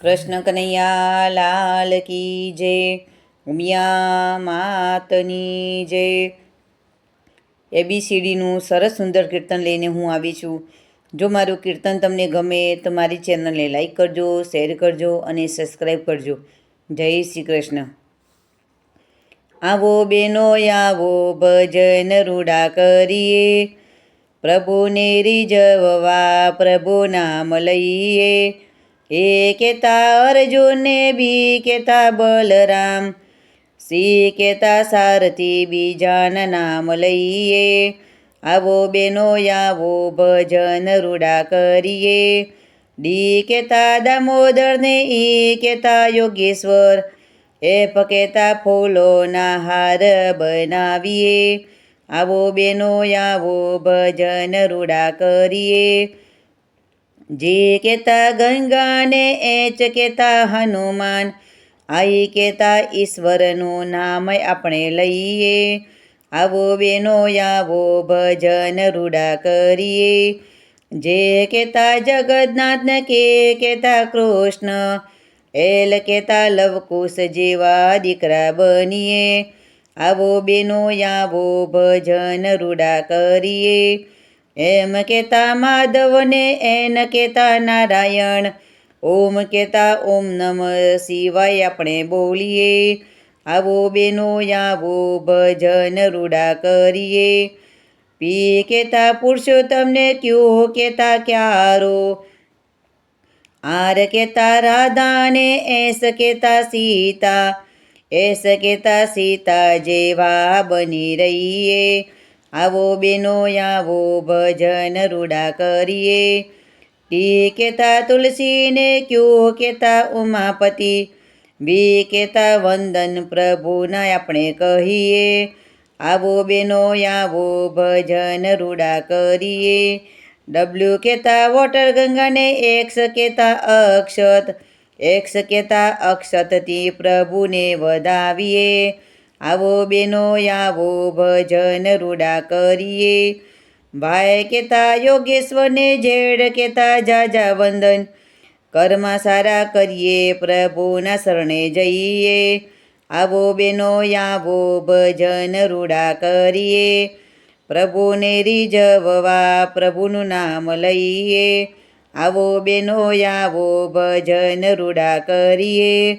કૃષ્ણ કનૈયા લાલ કી જય, ઉમિયા માતની જય. એબીસીડીનું સરસ સુંદર કીર્તન લઈને હું આવી છું. જો મારું કીર્તન તમને ગમે તો મારી ચેનલને લાઈક કરજો, શેર કરજો અને સબસ્ક્રાઈબ કરજો. જય શ્રી કૃષ્ણ. આવો બેનો, આવો ભજન રૂડા કરીએ. પ્રભુને રીઝવવા પ્રભુ નામ લઈએ એ કેતા અર્જુનને બી કેતા બલરામ સી કેતા સારથી બીજાના નામ લઈએ. આવો બેનો, આવો ભજન રૂડા કરીએ. ડી કેતા દામોદરને ઈ કેતા યોગેશ્વર, એ પકેતા ફૂલોના હાર બનાવીએ. આવો બેનો, આવો ભજન રૂડા કરીએ. જે કેતા ગંગાને એચ કેતા હનુમાન. આઈ કેતા ઈશ્વરનું નામ આપણે લઈએ. આવો બેનો, આવો ભજન રૂડા કરીએ. જે કેતા જગન્નાથને કે કેતા કૃષ્ણ. એલ કેતા લવકુશ જેવા દીકરા બનીએ. આવો બેનો, આવો ભજન રૂડા કરીએ. એમ કેતા માધવને, એન કેતા નારાયણ. ઓમ કેતા ઓમ નમ શિવાય આપણે બોલીએ. આવો બેનો, આવો ભજન રૂડા કરીએ. પી કેતા પુરુષોત્તમને, ક્યો કેતા ક્યારો. આર કેતા રાધાને, એસ કેતા સીતા. એસ કેતા સીતા જેવા બની રહીએ. આવો બેનો, આવો ભજન રૂડા કરીએ. ટી કેતા તુલસીને, ક્યો કેતા ઉમાપતિ. બી કેતા વંદન પ્રભુના આપણે કહીએ. આવો બેનો, આવો ભજન રૂડા કરીએ. ડબલ્યુ કેતા વોટર ગંગાને, એક્સ કેતા અક્ષત. એક્સ કેતા અક્ષતથી પ્રભુને વધાવીએ. આવો બેનો, આવો ભજન રૂડા કરીએ. ભાઈ કેતા યોગેશ્વરને, જેડ કેતા જાજા વંદન. કર્મા સારા કરીએ, પ્રભુના શરણે જઈએ. આવો બેનો, આવો ભજન રૂડા કરીએ. પ્રભુને રીઝવવા, પ્રભુનું નામ લઈએ. આવો બેનો, આવો ભજન રૂડા કરીએ.